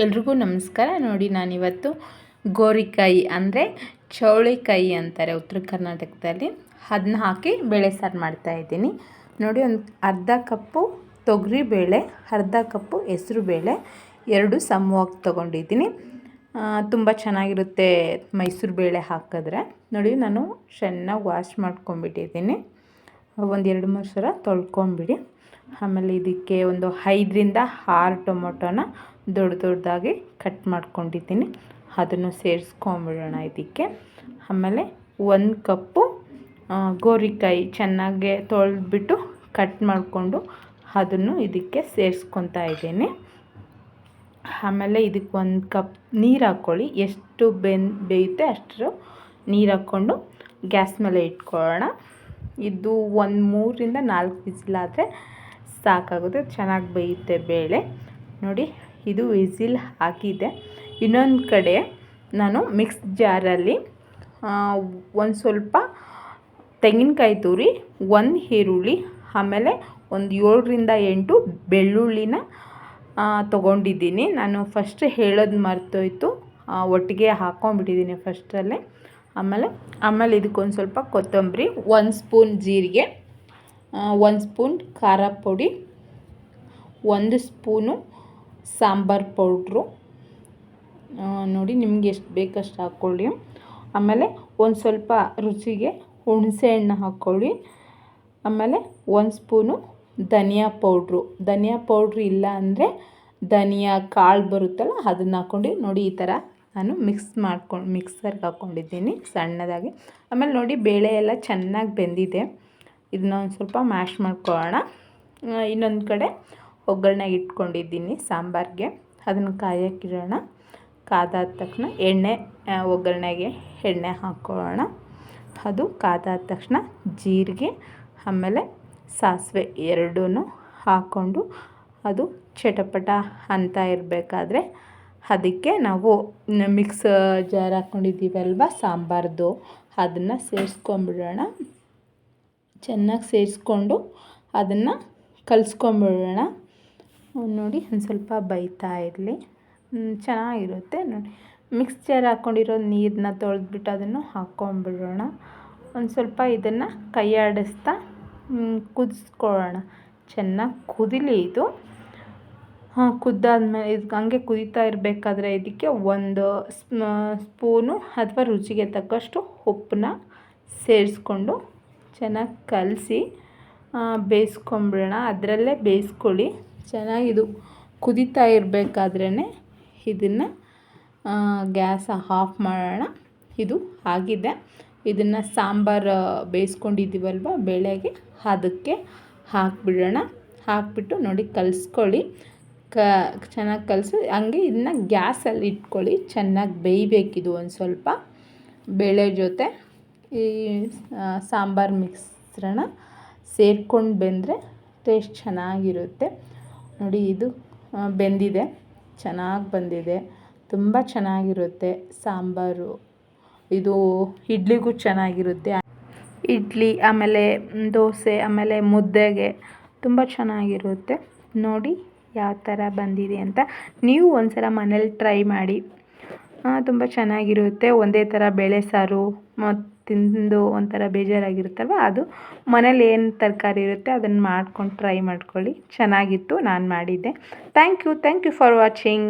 ಎಲ್ರಿಗೂ ನಮಸ್ಕಾರ. ನೋಡಿ, ನಾನಿವತ್ತು ಗೋರಿಕಾಯಿ ಅಂದರೆ ಚೌಳಿಕಾಯಿ ಅಂತಾರೆ ಉತ್ತರ ಕರ್ನಾಟಕದಲ್ಲಿ. ಅದನ್ನ ಹಾಕಿ ಬೇಳೆ ಸಾರು ಮಾಡ್ತಾಯಿದ್ದೀನಿ ನೋಡಿ, ಒಂದು ಅರ್ಧ ಕಪ್ಪು ತೊಗರಿ ಬೇಳೆ, ಅರ್ಧ ಕಪ್ಪು ಹೆಸರು ಬೇಳೆ, ಎರಡು ಸಮವಾಗಿ ತೊಗೊಂಡಿದ್ದೀನಿ. ತುಂಬ ಚೆನ್ನಾಗಿರುತ್ತೆ ಮೈಸೂರು ಬೇಳೆ ಹಾಕಿದ್ರೆ. ನೋಡಿ, ನಾನು ಚೆನ್ನಾಗಿ ವಾಶ್ ಮಾಡ್ಕೊಂಬಿಟ್ಟಿದ್ದೀನಿ ಒಂದು ಎರಡು ಮೂರು ಸಲ ತೊಳ್ಕೊಂಬಿಡಿ. ಆಮೇಲೆ ಇದಕ್ಕೆ ಒಂದು ಐದರಿಂದ ಆರು ಟೊಮೊಟೊನ ದೊಡ್ಡ ದೊಡ್ಡದಾಗಿ ಕಟ್ ಮಾಡ್ಕೊಂಡಿದ್ದೀನಿ. ಅದನ್ನು ಸೇರಿಸ್ಕೊಂಬಿಡೋಣ ಇದಕ್ಕೆ. ಆಮೇಲೆ ಒಂದು ಕಪ್ಪು ಗೋರಿಕಾಯಿ ಚೆನ್ನಾಗೆ ತೊಳೆದ್ಬಿಟ್ಟು ಕಟ್ ಮಾಡಿಕೊಂಡು ಅದನ್ನು ಇದಕ್ಕೆ ಸೇರಿಸ್ಕೊತಾ ಇದ್ದೀನಿ. ಆಮೇಲೆ ಇದಕ್ಕೆ ಒಂದು ಕಪ್ ನೀರು ಹಾಕ್ಕೊಳ್ಳಿ. ಎಷ್ಟು ಬೆನ್ ಬೇಯುತ್ತೆ ಅಷ್ಟು ನೀರು ಹಾಕ್ಕೊಂಡು ಗ್ಯಾಸ್ ಮೇಲೆ ಇಟ್ಕೊಳ್ಳೋಣ. ಇದು ಒಂದು ಮೂರರಿಂದ ನಾಲ್ಕು ವಿಸಿಲಾದರೆ ಸಾಕಾಗುತ್ತೆ. ಚೆನ್ನಾಗಿ ಬೇಯುತ್ತೆ ಬೇಳೆ. ನೋಡಿ, ಇದು ವಿಸಿಲ್ ಹಾಕಿದೆ ಇನ್ನೊಂದು ಕಡೆ ನಾನು ಮಿಕ್ಸ್ ಜಾರಲ್ಲಿ ಒಂದು ಸ್ವಲ್ಪ ತೆಂಗಿನಕಾಯಿ ತುರಿ, ಒಂದು ಈರುಳ್ಳಿ, ಆಮೇಲೆ ಒಂದು ಏಳರಿಂದ ಎಂಟು ಬೆಳ್ಳುಳ್ಳಿನ ತೊಗೊಂಡಿದ್ದೀನಿ. ನಾನು ಫಸ್ಟ್ ಹೇಳೋದು ಮರ್ತೋಯ್ತು ಒಟ್ಟಿಗೆ ಹಾಕ್ಕೊಂಬಿಟ್ಟಿದ್ದೀನಿ ಫಸ್ಟಲ್ಲೇ ಆಮೇಲೆ ಆಮೇಲೆ ಇದಕ್ಕೊಂದು ಸ್ವಲ್ಪ ಕೊತ್ತಂಬರಿ, ಒಂದು ಸ್ಪೂನ್ ಜೀರಿಗೆ ಒಂದು ಸ್ಪೂನ್ ಖಾರ ಪುಡಿ, ಒಂದು ಸ್ಪೂನು ಸಾಂಬಾರು ಪೌಡ್ರು. ನೋಡಿ ನಿಮ್ಗೆ ಎಷ್ಟು ಬೇಕಷ್ಟು ಹಾಕ್ಕೊಳ್ಳಿ ಆಮೇಲೆ ಒಂದು ಸ್ವಲ್ಪ ರುಚಿಗೆ ಹುಣಸೆ ಹಣ್ಣು ಹಾಕ್ಕೊಳ್ಳಿ ಆಮೇಲೆ ಒಂದು ಸ್ಪೂನು ಧನಿಯಾ ಪೌಡ್ರು. ಧನಿಯಾ ಪೌಡ್ರ್ ಇಲ್ಲ ಅಂದರೆ ಧನಿಯಾ ಕಾಳು ಬರುತ್ತಲ್ಲ, ಅದನ್ನು ಹಾಕ್ಕೊಂಡು ನೋಡಿ ಈ ಥರ ನಾನು ಮಿಕ್ಸ್ ಮಾಡ್ಕೊಂಡು ಮಿಕ್ಸರ್ಗೆ ಹಾಕ್ಕೊಂಡಿದ್ದೀನಿ ಸಣ್ಣದಾಗಿ. ಆಮೇಲೆ ನೋಡಿ ಬೇಳೆ ಎಲ್ಲ ಚೆನ್ನಾಗಿ ಬೆಂದಿದೆ. ಇದನ್ನ ಒಂದು ಸ್ವಲ್ಪ ಮ್ಯಾಶ್ ಮಾಡ್ಕೊಳ್ಳೋಣ. ಇನ್ನೊಂದು ಕಡೆ ಒಗ್ಗರಣೆ ಇಟ್ಕೊಂಡಿದ್ದೀನಿ ಸಾಂಬಾರಿಗೆ. ಅದನ್ನು ಕಾಯಕ್ಕಿಡೋಣ. ಕಾದಾದ ತಕ್ಷಣ ಎಣ್ಣೆ ಒಗ್ಗರಣೆಗೆ ಎಣ್ಣೆ ಹಾಕ್ಕೊಳ್ಳೋಣ ಅದು ಕಾದಾದ ತಕ್ಷಣ ಜೀರಿಗೆ, ಆಮೇಲೆ ಸಾಸಿವೆ ಎರಡೂ ಹಾಕ್ಕೊಂಡು ಅದು ಚಟಪಟ ಅಂತ ಇರಬೇಕಾದ್ರೆ ಅದಕ್ಕೆ ನಾವು ಮಿಕ್ಸ್ ಜಾರ್ ಹಾಕ್ಕೊಂಡಿದ್ದೀವಲ್ವ ಸಾಂಬಾರ್ದು. ಅದನ್ನು ಸೇರಿಸ್ಕೊಂಬಿಡೋಣ. ಚೆನ್ನಾಗಿ ಸೇರಿಸ್ಕೊಂಡು ಅದನ್ನು ಕಲಿಸ್ಕೊಂಬಿಡೋಣ. ನೋಡಿ, ಒಂದು ಸ್ವಲ್ಪ ಬೈತಾ ಇರಲಿ. ಚೆನ್ನಾಗಿರುತ್ತೆ, ನೋಡಿ. ಮಿಕ್ಸ್ ಜಾರ್ ಹಾಕ್ಕೊಂಡಿರೋ ನೀರನ್ನ ತೊಳೆದ್ಬಿಟ್ಟು ಅದನ್ನು ಹಾಕ್ಕೊಂಬಿಡೋಣ. ಒಂದು ಸ್ವಲ್ಪ ಇದನ್ನು ಕೈಯಾಡಿಸ್ತಾ ಕುದಿಸ್ಕೊಳ್ಳೋಣ. ಚೆನ್ನಾಗಿ ಕುದಿಲಿ ಇದು. ಕುದ್ದಾದ್ಮೇಲೆ ಇದು ಹಂಗೆ ಕುದಿತಾ ಇರಬೇಕಾದ್ರೆ ಇದಕ್ಕೆ ಒಂದು ಸ್ಪೂನು ಅಥವಾ ರುಚಿಗೆ ತಕ್ಕಷ್ಟು ಉಪ್ಪನ್ನ ಸೇರಿಸ್ಕೊಂಡು ಚೆನ್ನಾಗಿ ಕಲಸಿ ಬೇಯಿಸ್ಕೊಂಬಿಡೋಣ. ಅದರಲ್ಲೇ ಬೇಯಿಸ್ಕೊಳ್ಳಿ. ಚೆನ್ನಾಗಿದು ಕುದಿತಾ ಇರಬೇಕಾದ್ರೇ ಇದನ್ನು ಗ್ಯಾಸ ಆಫ್ ಮಾಡೋಣ. ಇದು ಆಗಿದೆ. ಇದನ್ನು ಸಾಂಬಾರು ಬೇಯಿಸ್ಕೊಂಡಿದ್ದೀವಲ್ವ, ಬೇಳೆಗೆ, ಅದಕ್ಕೆ ಹಾಕಿಬಿಡೋಣ. ಹಾಕಿಬಿಟ್ಟು ನೋಡಿ, ಕಲಿಸ್ಕೊಳ್ಳಿ. ಕ, ಚೆನ್ನಾಗಿ ಕಲಸಿ. ಹಂಗೆ ಇದನ್ನ ಗ್ಯಾಸಲ್ಲಿ ಇಟ್ಕೊಳ್ಳಿ. ಚೆನ್ನಾಗಿ ಬೇಯಬೇಕಿದು ಒಂದು ಸ್ವಲ್ಪ. ಬೇಳೆ ಜೊತೆ ಈ ಸಾಂಬಾರು ಮಿಶ್ರಣ ಸೇರ್ಕೊಂಡು ಬೆಂದರೆ ಟೇಸ್ಟ್ ಚೆನ್ನಾಗಿರುತ್ತೆ. ನೋಡಿ ಇದು ಬೆಂದಿದೆ. ಚೆನ್ನಾಗಿ ಬಂದಿದೆ. ತುಂಬ ಚೆನ್ನಾಗಿರುತ್ತೆ ಸಾಂಬಾರು. ಇದು ಇಡ್ಲಿಗೂ ಚೆನ್ನಾಗಿರುತ್ತೆ. ಇಡ್ಲಿ, ಆಮೇಲೆ ದೋಸೆ, ಆಮೇಲೆ ಮುದ್ದೆಗೆ ತುಂಬ ಚೆನ್ನಾಗಿರುತ್ತೆ. ನೋಡಿ ಯಾವ ಥರ ಬಂದಿದೆ ಅಂತ ನೀವು ಒಂದು ಸಲ ಮನೇಲಿ ಟ್ರೈ ಮಾಡಿ. ತುಂಬ ಚೆನ್ನಾಗಿರುತ್ತೆ. ಒಂದೇ ಥರ ಬೇಳೆ ಸಾರು ತಿಂದು ಒಂಥರ ಬೇಜಾರಾಗಿರುತ್ತಲ್ವ? ಅದು ಮನೇಲಿ ಏನು ತರಕಾರಿ ಇರುತ್ತೆ ಅದನ್ನು ಮಾಡ್ಕೊಂಡು ಟ್ರೈ ಮಾಡ್ಕೊಳ್ಳಿ. ಚೆನ್ನಾಗಿತ್ತು. ನಾನು ಮಾಡಿದ್ದೆ. Thank you thank you for watching